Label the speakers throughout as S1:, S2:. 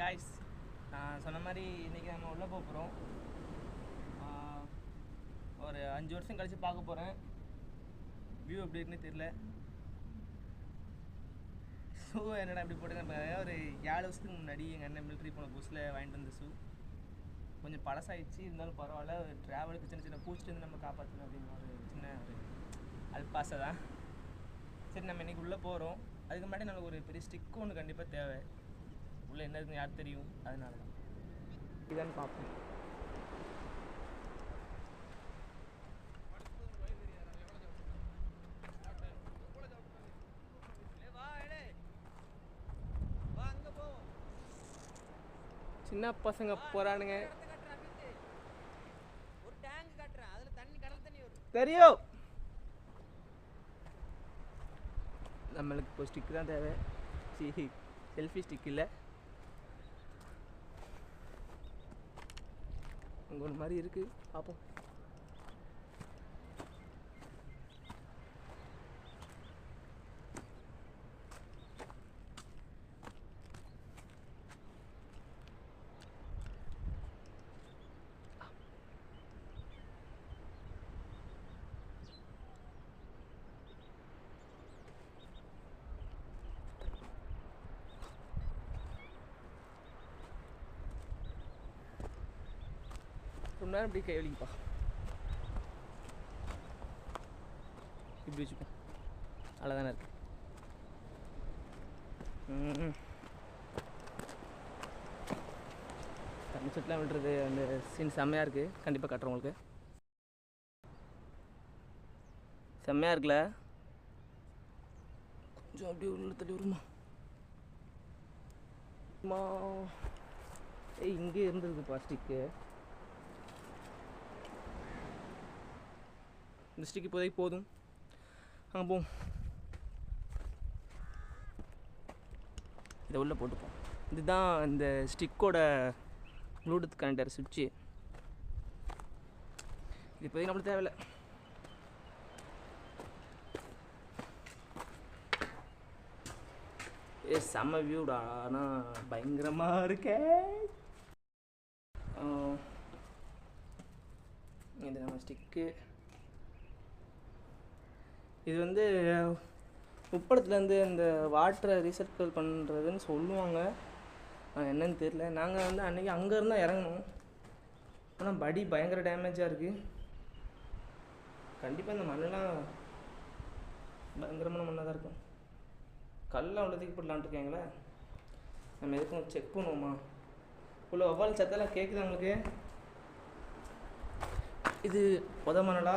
S1: Guys நான் சொன்ன மாதிரி இன்றைக்கி நம்ம உள்ளே போக போகிறோம் ஒரு அஞ்சு வருஷம் கழித்து பார்க்க போகிறேன் வியூ எப்படி இருக்குன்னு தெரில ஷூ என்னடா இப்படி போட்டுக்கிறேன் ஒரு ஏழு வருஷத்துக்கு முன்னாடி எங்கள் அண்ணன் மிலிட்ரி போன புதுசில் வாங்கிட்டு வந்த ஷூ கொஞ்சம் பழசாயிடுச்சு இருந்தாலும் பரவாயில்ல. ஒரு ட்ராவலுக்கு சின்ன சின்ன பூச்சிட்டு நம்ம காப்பாற்றணும் அப்படின்னு ஒரு சின்ன ஒரு அல்பாசை தான் சரி நம்ம இன்றைக்கி உள்ளே போகிறோம் அதுக்கு முன்னாடி நம்மளுக்கு ஒரு பெரிய ஸ்டிக் ஒன்று கண்டிப்பாக தேவை. உள்ளே என்ன இருக்குன்னு யார் தெரியும்? அதனால தான் இதான் பார்ப்போம் சின்ன பசங்க போறானுங்க.
S2: ஒரு டேங்க் கட்டுறேன் அதுல தண்ணி கடல் தண்ணி வரும்
S1: தெரியும். நம்மளுக்கு இப்போ ஸ்டிக் தான் தேவை. சி செல்ஃபி ஸ்டிக் இல்லை. அங்கே ஒரு மாதிரி இருக்குது பார்ப்போம் ரொம்ப நேரம் இப்படி கைவலிங்கப்பா இப்படி வச்சுப்பா நல்லா இருக்கு. தண்ணி சொட்டுலாம் விடுறது அந்த சீன் செம்மையாக இருக்குது கண்டிப்பாக கட்டுறவங்களுக்கு உங்களுக்கு. செம்மையாக இருக்குல்ல? கொஞ்சம் அப்படியே உள்ள தள்ளி வருமா அம்மா. ஏய் இங்கே இருந்திருக்கு பிளாஸ்டிக்கு இந்த ஸ்டிக் இப்போதைக்கு போதும். அங்கே போவோம் இதை உள்ளே போட்டுப்போம். இதுதான் இந்த ஸ்டிக்கோட ப்ளூடூத் கனெக்டர் சுவிட்சு. இது இப்போதைக்கு நம்மளுக்கு தேவையில்லை. ஏ செம்ம வியூடா ஆனால் பயங்கரமாக இருக்கே. இது நம்ம ஸ்டிக்கு. இது வந்து உப்பளத்துலேருந்து இந்த வாட்டரை ரீசைக்கிள் பண்ணுறதுன்னு சொல்லுவாங்க. என்னன்னு தெரியல. நாங்கள் வந்து அன்றைக்கி அங்கேருந்து தான் இறங்கணும் ஆனால் படி பயங்கர டேமேஜாக இருக்குது கண்டிப்பாக இந்த மண்ணெல்லாம் பயங்கரமான மண்ணாக தான் இருக்கும். கல்லாம் உள்ளதுக்கு போடலான்ட்டு இருக்கீங்களே? நம்ம எதுக்கும் செக் பண்ணுவோமா? உள்ள ஒவ்வால் சத்தெல்லாம் கேட்குது உங்களுக்கு? இது உத மணலா?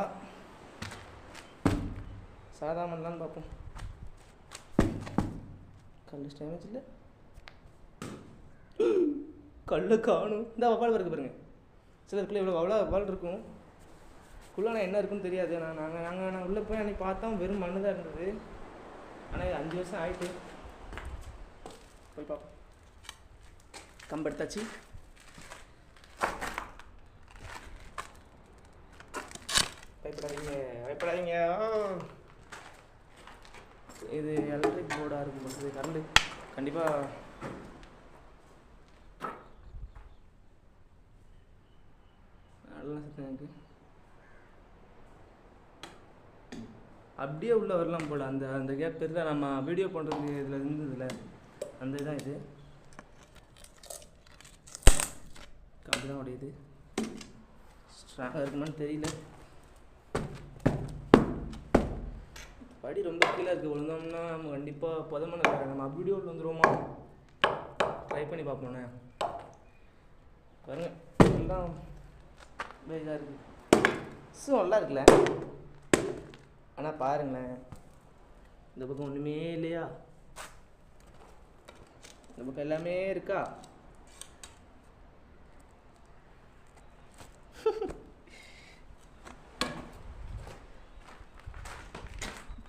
S1: சாதா மண்ணலான்னு பார்ப்போம். கல் டேமேஜ் இல்லை. கல் காணும். இந்த வவால் இருக்குது பாருங்க. சிலருக்குள்ளே இவ்வளோ அவ்வளோ வவால் இருக்கும். குள்ளான என்ன இருக்குன்னு தெரியாது. நான் நாங்கள் நாங்கள் நான் உள்ளே போய் அன்றைக்கி பார்த்தோம் வெறும் மண்ணு தான் இருந்தது. ஆனால் இது அஞ்சு வருஷம் ஆயிட்டு. போய் பார்ப்போம். கம்பெடுத்தாச்சு பயப்படாதீங்க. பயப்படாதீங்க. இது எலக்ட்ரிக் போர்டாக இருக்கும் போது கரண்டு கண்டிப்பாக நல்லா சத்தம் எனக்கு. அப்படியே உள்ளே வரலாம் போல். அந்த அந்த கேப் தெரியுதா? நம்ம வீடியோ பண்ணுறது இதில் இருந்ததுல. அந்த இதான் இது. அப்படி தான் உடையுது ஸ்ட்ராங்காக இருக்குமான்னு தெரியல. படி ரொம்ப கீழே இருக்குது விழுந்தோம்னா நம்ம கண்டிப்பாக புதமான வேறு நம்ம அப்படியே வந்துருவோமா? ட்ரை பண்ணி பார்ப்போண்ணே பாருங்க எல்லாம் இதாக இருக்குது ஸோ நல்லா இருக்குல்ல? ஆனால் பாருங்களேன் இந்த பக்கம் ஒன்றுமே இல்லையா? இந்த பக்கம் எல்லாமே இருக்கா?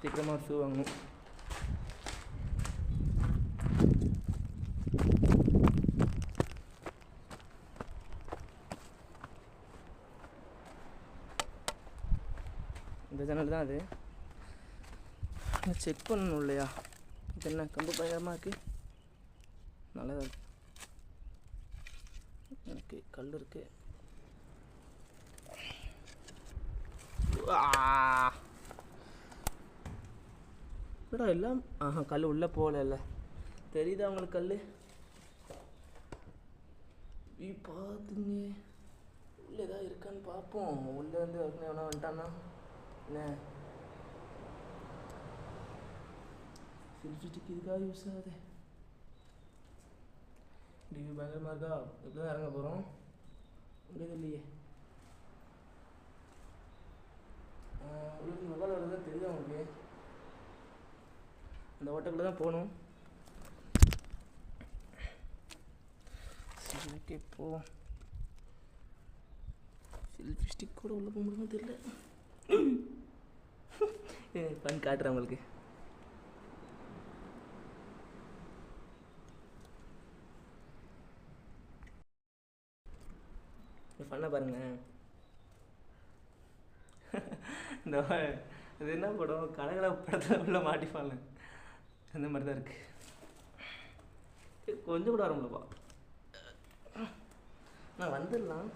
S1: சீக்கிரமாக ஷூ வாங்கணும். இந்த ஜன்னல் தான் அது. செக் பண்ணணும் இல்லையா? இது என்ன கம்பு பயங்கரமாக இருக்குது நல்லதா இருக்கு. கல் இருக்குது ஆ. என்னடா எல்லாம்? ஆஹா கல் உள்ளே போகல தெரியுதா உங்களுக்கு கல் பார்த்துங்க உள்ளே ஏதாவது இருக்கான்னு பார்ப்போம் உள்ளே வந்து ஏற்கனவே எவனா வந்துட்டானா என்ன? செல்ஃபி ஸ்டிக் இதுக்காக யூஸ் ஆகுது. டிவி பயங்கரமாக இருக்கா? எப்படி தான் இறங்க போகிறோம் முடியாது இல்லையே. உங்களுக்கு நல்லா வருதா தெரியுது உங்களுக்கு? அந்த ஓட்டக்குள்ளே தான் போகணும். சரி ஓகே போவோம் செல்ஃபி ஸ்டிக் கூட உள்ளே போக முடியுமோ தெரியல. பண்ணி காட்டுறேன் உங்களுக்கு. பண்ண பாருங்க. இந்த இது என்ன படம்? கடகட படத்தில் உள்ள மாட்டிப்பாங்க அந்த மாதிரி தான் இருக்குது கொஞ்சம் கூட வர நான் வந்துடலாம்.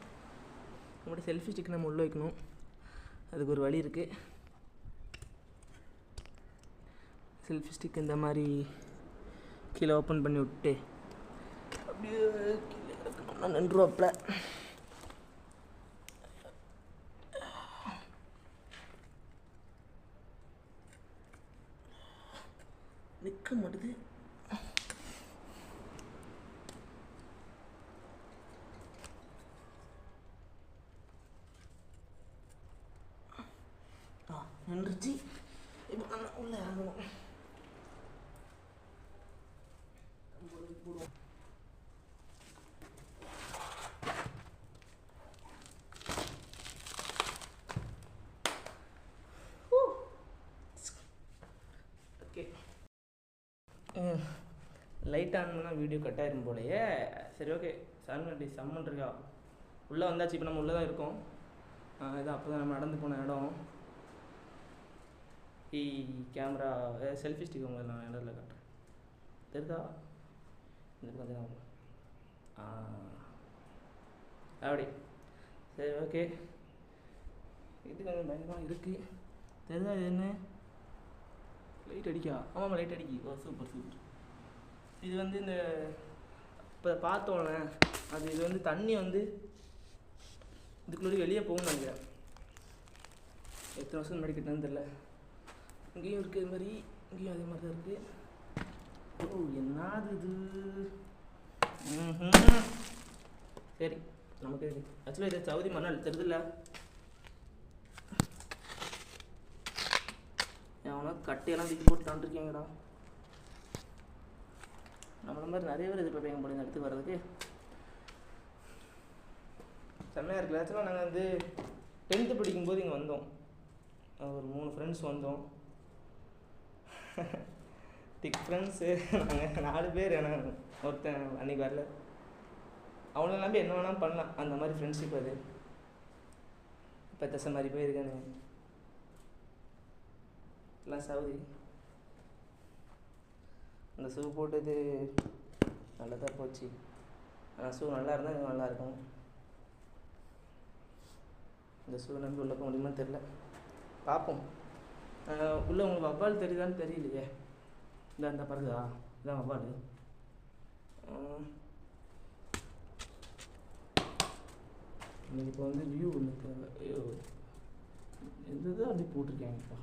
S1: நம்மளோட செல்ஃபி ஸ்டிக் நம்ம உள்ள வைக்கணும். அதுக்கு ஒரு வழி இருக்குது செல்ஃபி ஸ்டிக் இந்த மாதிரி கீழே ஓப்பன் பண்ணி விட்டு அப்படியே கீழே நின்றுவாப்பில் நின்றுவாப்ல நிற்க மாட்டுது ஆ நின்றுச்சு. இப்போ நம்ம உள்ளே இறங்கணும் போடுவோம் ஓகே லைட் ஆன் பண்ணால் வீடியோ கட் ஆயிரும் போலயே. சரி ஓகே சரண்டி சம்மன் இருக்கா? உள்ளே வந்தாச்சு இப்போ நம்ம உள்ளே தான் இருக்கோம். ஆ, இதான் அப்போ தான் நம்ம நடந்து போன இடம். ஈ கேமரா செல்ஃபி ஸ்டிக் உங்களுக்கு நான் இடத்துல காட்டுறேன் தெரிதா இந்த பக்கம் ஆ அப்படி சரி ஓகே இது கொஞ்சம் பயங்கரமாக இருக்குது தெரிதா இது என்ன லைட் அடிக்கா ஆமாம் லைட் அடிக்கி ஓ சூப்பர் சூப்பர் இது வந்து இந்த இப்போ பார்த்தோன்னே அது இது வந்து தண்ணி வந்து இதுக்குள்ளே வெளியே போகணும் நினைக்கிறேன் எத்தனை வருஷம் முன்னாடி கிட்டேன்னு தெரில இங்கேயும் இருக்கிற மாதிரி இங்கேயும் அதே மாதிரி தான் இருக்குது ஓ என்னது இது? சரி நமக்கு ஆக்சுவலாக இது சவுதி மணல் தெரியுதுல்ல? அவனா கட்டையெல்லாம் தூக்கி போட்டு இருக்கீங்கடா நம்மள மாதிரி நிறைய பேர் எதிர்பார்ப்பீங்க போல இந்த இடத்துக்கு வர்றதுக்கு. செம்மையாக இருக்குல்ல. ஆக்சுவலாக நாங்கள் வந்து டென்த்து படிக்கும்போது இங்கே வந்தோம். ஒரு மூணு ஃப்ரெண்ட்ஸ் வந்தோம். ஃப்ரெண்ட்ஸு நாங்கள் நாலு பேர் எனக்கு ஒருத்தன் அன்றைக்கி வரல. அவனை நம்பி என்ன வேணாலும் பண்ணலாம். அந்த மாதிரி ஃப்ரெண்ட்ஷிப் அது. இப்போ தசை மாதிரி போயிருக்கானுங்க எல்லாம் சவுதி. அந்த ஷூ போட்டது நல்லதாக போச்சு. ஆனால் ஷூ நல்லா இருந்தால் இன்னும் நல்லாயிருக்கும் இந்த ஷூ நம்பி உள்ளே போக முடியுமான்னு தெரில பார்ப்போம். உள்ளே உள்ள உங்களுக்கு வவ்வால் தெரியுதான்னு தெரியலையே. இந்த அந்த பறகுதா இதான் ஆஹ் எனக்கு இப்போ வந்து வியூ ஒன்று தேவை ஐயோ எந்த அப்படி போட்டிருக்காங்கப்பா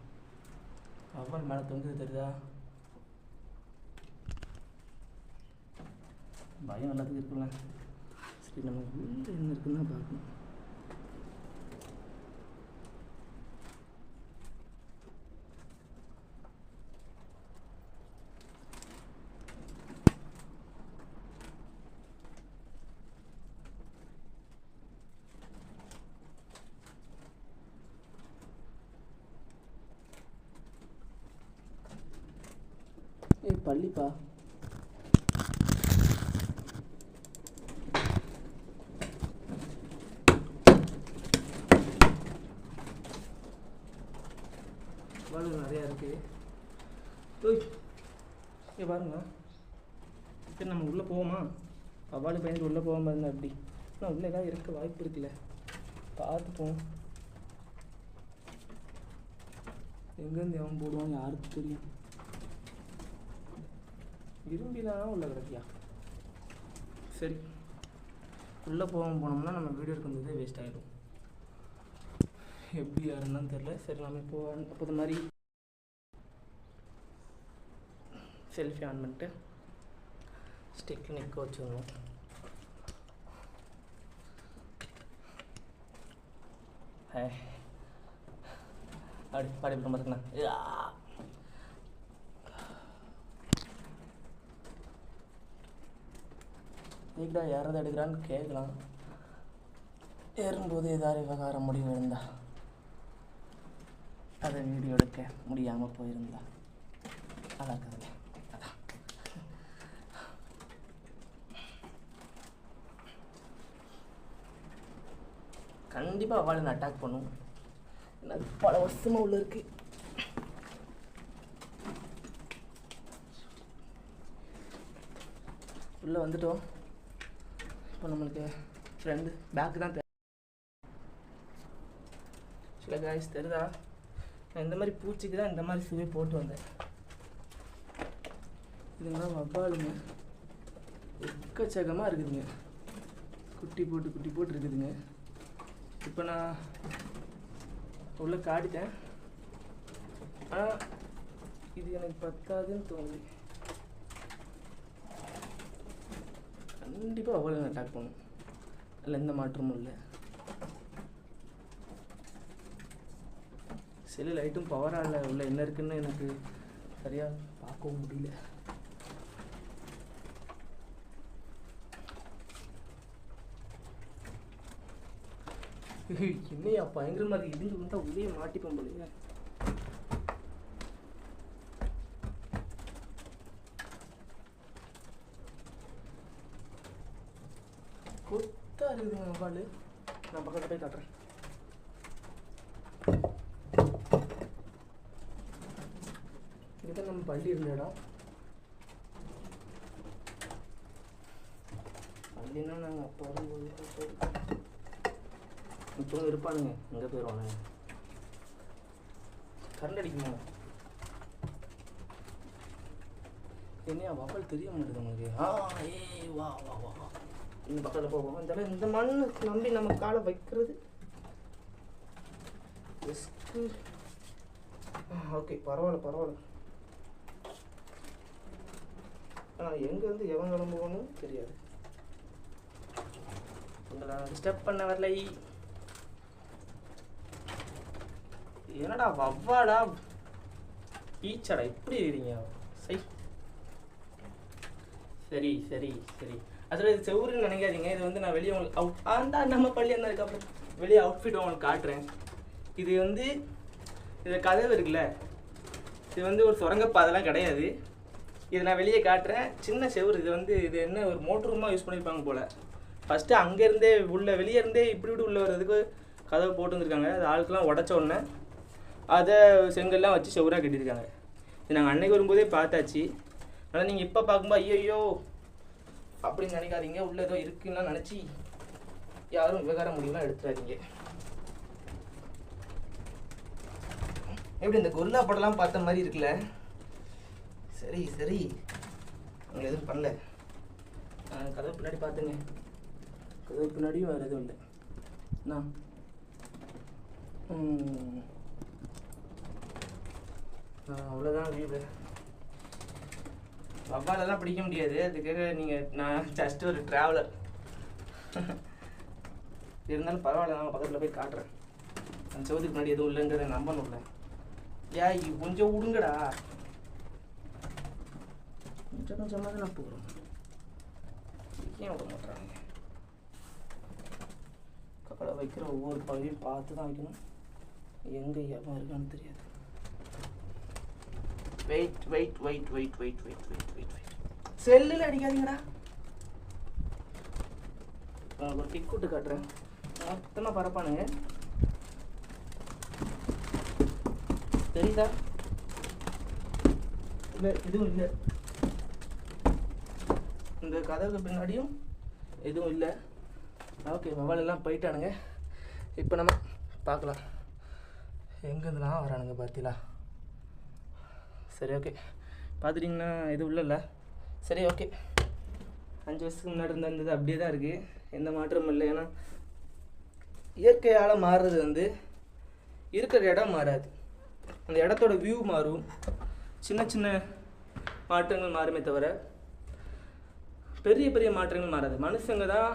S1: வவ்வால் மேலே தொங்குது தெரியுதா பயம் எல்லாத்துக்கும் இருக்குல்ல சரி நம்ம உள்ள என்ன இருக்குன்னு பார்க்கணும் பள்ளிப்பா. வாழ்வு நிறையா இருக்குது ஓய் இங்கே பாருங்க. சரி நம்ம உள்ளே போவோமா? அவ்வாறு பயந்து உள்ளே போகாமல் இருந்தா அப்படி ஆனால் உள்ளே ஏதாவது இருக்க வாய்ப்பு இருக்குல்ல. பார்த்துப்போம் எங்கேருந்து எவன் போடுவான் யாருக்கு தெரியும்? இரும்பிலாம் உள்ள கிடக்கியா? சரி. உள்ளே போக போனோம்னா நம்ம வீடியோ இருக்கிறதே வேஸ்ட் ஆகிடும் எப்படி யாருன்னு தெரில சரி நம்ம இப்போ அப்போ மாதிரி செல்ஃபி ஆன் பண்ணிட்டு ஸ்டிக்கில் நிற்க வச்சுக்கணும் அப்படி பாடி அப்புறம் பார்த்துக்கலாம் யாராவது எடுக்கிறான்னு கேட்கலாம் ஏறும்போது ஏதாவது விவகாரம் முடிவு இருந்தா? அதை வீடியோ எடுக்க முடியாமல் போயிருந்தா? அழகுதுல அதான். கண்டிப்பாக அவளை அட்டாக் பண்ணும் எனக்கு பல வருஷமாக உள்ள இருக்கு. உள்ளே வந்துட்டோம். இப்போ நம்மளுக்கு ஃப்ரெண்டு பேக்கு தான் சில காய்ஸ் தெரியுதா? நான் இந்த மாதிரி பூச்சிக்கு தான் இந்த மாதிரி சுவை போட்டு வந்தேன். இதுங்களாம் வவ்வாலுங்க எக்கச்சக்கமாக இருக்குதுங்க. குட்டி போட்டு குட்டி போட்டு இருக்குதுங்க. இப்போ நான் உள்ளே காட்டிட்டேன். ஆனால் இது எனக்கு பத்தாதுன்னு தோணுது. கண்டிப்பாக அவ்வளோ அட்டாக் பண்ணும். அதில் எந்த மாற்றமும் இல்லை. செல்லு லைட்டும் பவராக இல்லை. உள்ள என்ன இருக்குன்னு எனக்கு சரியாக பார்க்கவும் முடியல. என்னையா பயங்கரமாக இருக்கு. இடிஞ்சு கொண்டா உள்ளே மாட்டிப்போம் போலயே. பால் நான் பக்கத்தில் போய் காட்டுறேன் இதுதான் நம்ம பள்ளி இருந்த இடம் பள்ளினா நாங்கள் அப்போ வரும்போது இப்போ இருப்பானுங்க எங்கே போயிடுவானுங்க கரண்ட் அடிக்குமா என்னையா வவல் தெரிய மாட்டேது உங்களுக்கு ஆ ஏய் வா வா வா இந்த பக்கத்தில் போவோம் இந்த இந்த மண் நம்பி நம்ம காலை வைக்கிறது. ரிஸ்க்கு ஓகே பரவாயில்ல பரவாயில்ல. ஆனால் எங்கேருந்து எவன் கிளம்புவோன்னு தெரியாது. உங்களை நான் டிஸ்டர்ப் பண்ண வரலை. என்னடா வவ்வாடா? பீச்சடா இப்படி இருக்கீங்க சை. சரி சரி சரி. அதில் இது செவ்வறுன்னு நினைக்காதீங்க. இது வந்து நான் வெளியே உங்களுக்கு அவுட் அந்த நம்ம பள்ளி அந்த இருக்கு அப்புறம்? வெளியே அவுட்ஃபிட் உங்களுக்கு காட்டுறேன். இது வந்து இது கதவு இருக்குல்ல? இது வந்து ஒரு சுரங்கப்பாதெல்லாம் கிடையாது. இது நான் வெளியே காட்டுறேன். சின்ன செவுரு. இது வந்து இது என்ன ஒரு மோட்டர் ரூமாக யூஸ் பண்ணியிருப்பாங்க போல். ஃபஸ்ட்டு அங்கேருந்தே உள்ளே வெளியே இருந்தே இப்படி இப்படி உள்ளே வர்றதுக்கு கதவு போட்டு வந்திருக்காங்க. அது ஆளுக்கெல்லாம் உடச்ச உடனே அதை செங்கல்லாம் வச்சு செவராக கட்டியிருக்காங்க. இது நாங்கள் அன்னைக்கு வரும்போதே பார்த்தாச்சு. ஆனால் நீங்கள் இப்போ பார்க்கும்போது ஐயோ அப்படின்னு நினைக்காதீங்க. உள்ள ஏதோ இருக்குன்னா நினச்சி யாரும் விவகார முடிவுலாம் எடுத்துடாதீங்க. எப்படி இந்த கொல்லா படம்லாம் பார்த்த மாதிரி இருக்குல்ல? சரி சரி. அவங்க எதுவும் பண்ணல. கதவு பின்னாடி பார்த்துங்க. கதவு பின்னாடியும் வேறு எதுவும் இல்லை. நான் அவ்வளோதான் வீடு வவ்வாலெல்லாம் பிடிக்க முடியாது. அதுக்காக நீங்கள் நான் ஜஸ்ட் ஒரு ட்ராவலர் இருந்தாலும் பரவாயில்ல நான் பக்கத்தில் போய் காட்டுறேன். அந்த செவத்துக்கு முன்னாடி எதுவும் இல்லைங்கிறத நம்பணும்ல ஏய் கொஞ்சம் விடுங்கடா கொஞ்சம் கொஞ்சமாக தான் நான் போகிறோம் ஏன் விட மாட்டாங்க கப்பலை வைக்கிற ஒவ்வொரு பகுதியும் பார்த்து தான் வைக்கணும். எங்கே எவன் இருக்கான்னு தெரியாது. Wait wait wait wait wait wait wait wait wait செல்லில் அடிக்காதீங்கடா. உங்களுக்கு ஒரு டிக் விட்டு காட்டுறேன். மொத்தமாக பரப்பானுங்க. தெரியுதா? இல்லை இதுவும் இல்லை. இந்த கதவுக்கு பின்னாடியும் எதுவும் இல்லை. ஓகே மொபைல் எல்லாம் போயிட்டானுங்க. இப்போ நம்ம பார்க்கலாம். எங்கேருந்துலாம் வரானுங்க பார்த்தீங்களா சரி ஓகே பார்த்துட்டிங்கன்னா எதுவும் இல்லைல்ல சரி ஓகே அஞ்சு வருஷத்துக்கு முன்னாடி இருந்தது அப்படியே தான் இருக்குது எந்த மாற்றமும் இல்லை. ஏன்னா இயற்கையால் மாறுறது வந்து இருக்கிற இடம் மாறாது. அந்த இடத்தோட வியூ மாறும். சின்ன சின்ன மாற்றங்கள் மாறுமே தவிர பெரிய பெரிய மாற்றங்கள் மாறாது. மனுஷங்க தான்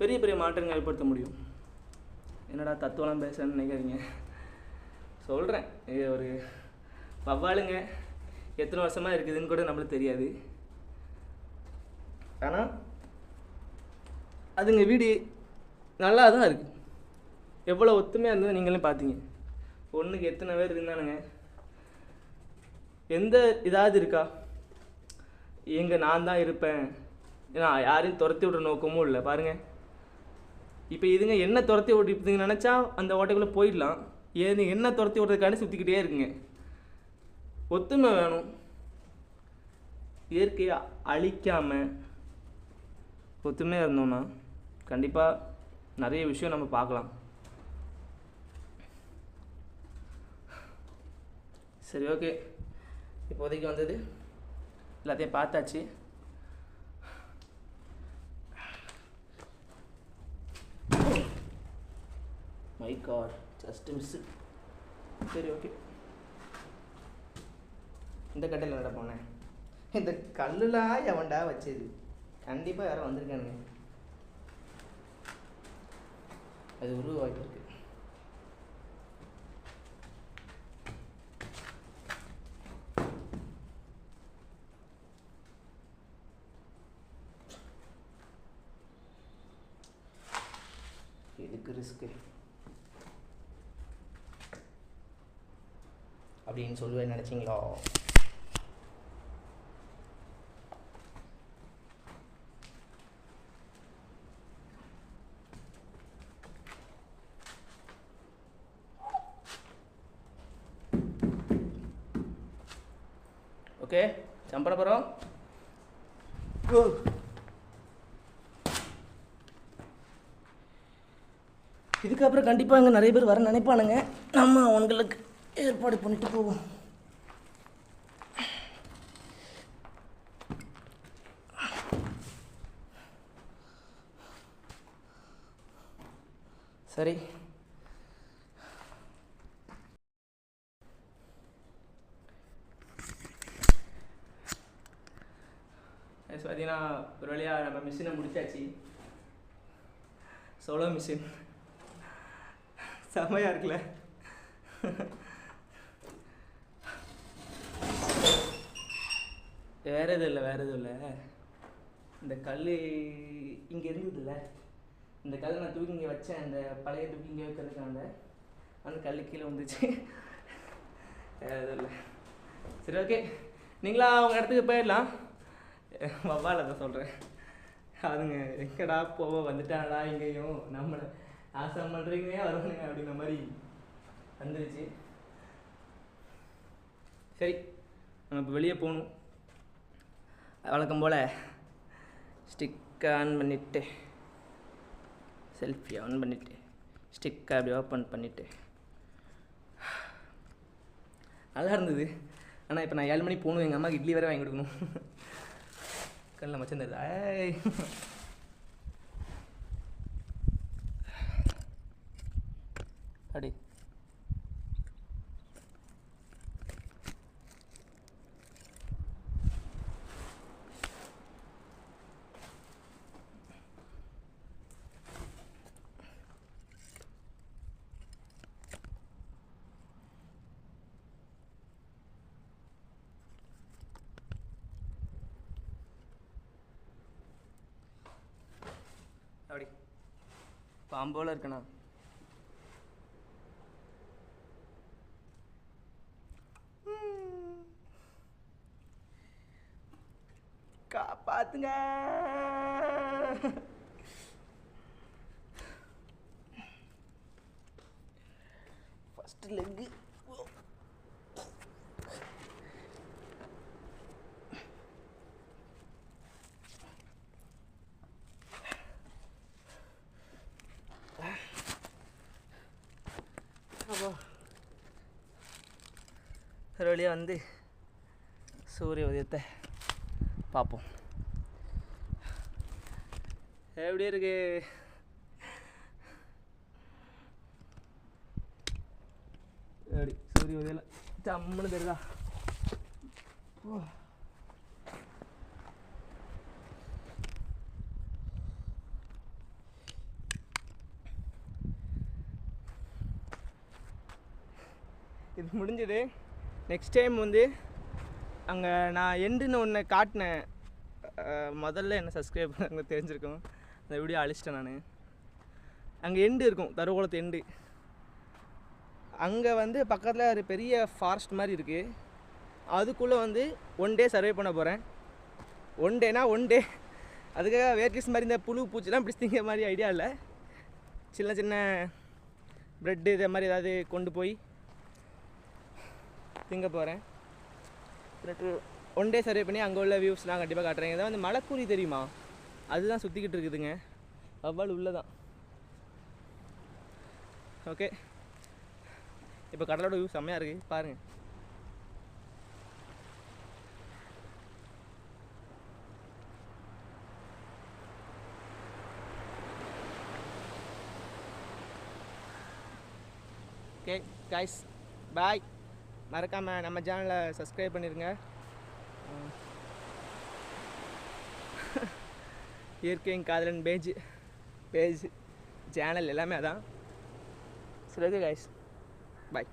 S1: பெரிய பெரிய மாற்றங்கள் ஏற்படுத்த முடியும். என்னடா தத்துவலாம் பேசுறேன்னு நினைக்காதீங்க. சொல்கிறேன் இது ஒரு வவ்வாலுங்க. எத்தனை வருஷமாக இருக்குதுன்னு கூட நம்மளுக்கு தெரியாது. ஆனால் அதுங்க வீடு நல்லா தான் இருக்குது எவ்வளோ ஒத்துமையாக இருந்தது நீங்களே பார்த்தீங்க. ஒன்றுக்கு எத்தனை பேர் இருந்தானுங்க. எந்த இதாவது இருக்கா? எங்கே நான் தான் இருப்பேன். ஏன்னா யாரையும் துரத்தி விடுற நோக்கமும் இல்லை. பாருங்கள் இப்போ இதுங்க என்ன துரத்தி விட்டுங்க நினச்சா அந்த ஓட்டைக்குள்ளே போயிடலாம். ஏது என்ன துரத்தி விடுறதுக்காண்டி சுற்றிக்கிட்டே இருக்குங்க. ஒத்துமை வேணும். இயற்கையை அழிக்காமல் ஒத்துமையாக இருந்தோம்னா கண்டிப்பாக நிறைய விஷயம் நம்ம பார்க்கலாம். சரி ஓகே இப்போதைக்கு வந்தது எல்லாத்தையும் பார்த்தாச்சு. மை காட் ஜஸ்ட் மிஸ்ஸு சரி ஓகே இந்த கட்டையில் நட போனேன் இந்த கல்லுலாம் எவன்டா வச்சது? கண்டிப்பாக யாரும் வந்திருக்கானுங்க. அது உருவ வாய்ப்பு இருக்கு. எதுக்கு ரிஸ்க்கு அப்படின்னு சொல்லுவேன் நினச்சிங்களா ஓகே ஜம்பட போகிறோம் இதுக்கப்புறம் கண்டிப்பாக இங்கே நிறைய பேர் வர நினைப்பானுங்க. நம்ம அவங்களுக்கு ஏற்பாடு பண்ணிட்டு போவோம். சரி. பார்த்தீங்கன்னா ஒரு வழியாக நம்ம மிஷினை முடிச்சாச்சு. சோலோ மிஷின் செமையாக இருக்குல்ல. வேறு எதுவும் இல்லை வேறு எதுவும் இல்லை. இந்த கல் இங்கே இருந்ததுல்ல. இந்த கல் நான் தூக்கி இங்கே வச்சேன். அந்த பழைய தூக்கி இங்கே வைக்கிறதுக்கான அந்த கல் கீழே வந்துச்சு வேறு எதுவும் இல்லை. சரி ஓகே நீங்களா அவங்க இடத்துக்கு போயிடலாம். வவ்வால் அதை சொல்கிறேன் அதுங்க எங்கடா போவ? வந்துட்டாடா இங்கேயும். நம்மளை ஆசை பண்ணுறீங்களே வருவானுங்க அப்படிங்கிற மாதிரி வந்துருச்சு. சரி நம்ம இப்போ வெளியே போகணும். வழக்கம் போல் ஸ்டிக் ஆன் பண்ணிவிட்டு செல்ஃபி ஆன் பண்ணிவிட்டு ஸ்டிக்கை அப்படி ஓப்பன் பண்ணிவிட்டு நல்லா இருந்தது. ஆனால் இப்போ நான் ஏழு மணிக்கு போகணும். எங்கள் அம்மாவுக்கு இட்லி வேறு வாங்கி கொடுக்கணும். கண்ணில் மச்சம் தருது அடி அப்படி பாம்போல இருக்கண்ணா காப்பாத்துங்க. ஃபஸ்ட்டு லெக்கு ஒரு வழியாக வந்து சூரிய உதயத்தை பார்ப்போம். எப்படி இருக்கு? எப்படி? சூரிய உதயம் ஜம்முன்னு தெரியுதா? இது முடிஞ்சது. நெக்ஸ்ட் டைம் வந்து அங்கே நான் எண்டுன்னு ஒன்று காட்டினேன். முதல்ல என்ன சப்ஸ்கிரைப் பண்ண தெரிஞ்சிருக்கும். அந்த வீடியோ அழிச்சிட்டேன் நான். அங்கே எண்டு இருக்கும் தருவகுளத்து எண்டு அங்கே வந்து பக்கத்தில் ஒரு பெரிய ஃபாரஸ்ட் மாதிரி இருக்குது அதுக்குள்ளே வந்து ஒன் டே சர்வே பண்ண போகிறேன் ஒன் டேனா ஒன் டே அதுக்காக வேர்க்கிஸ் மாதிரி இந்த புழு பூச்சிலாம் பிடிச்சிங்க மாதிரி ஐடியா இல்லை. சின்ன சின்ன ப்ரெட்டு இதை மாதிரி ஏதாவது கொண்டு போய் திங்க போகிறேன் ஒன் டே சர்வே பண்ணி அங்கே உள்ள வியூஸ்லாம் கண்டிப்பாக காட்டுறேன். இதான் வந்து மலைக்குறி தெரியுமா? அதுதான் சுற்றிக்கிட்டு இருக்குதுங்க. அவ்வாறு உள்ளதான். ஓகே இப்போ கடலோட வியூ செம்மையாக இருக்குது பாருங்கள் ஓகே கைஸ் பாய் மறக்காமல் நம்ம சேனலை சப்ஸ்கிரைப் பண்ணிடுங்க இயற்கையும் இயற்கையின் காதலன் பேஜ் பேஜ் சேனல் எல்லாமே அதான். சரி கைஸ் பாய்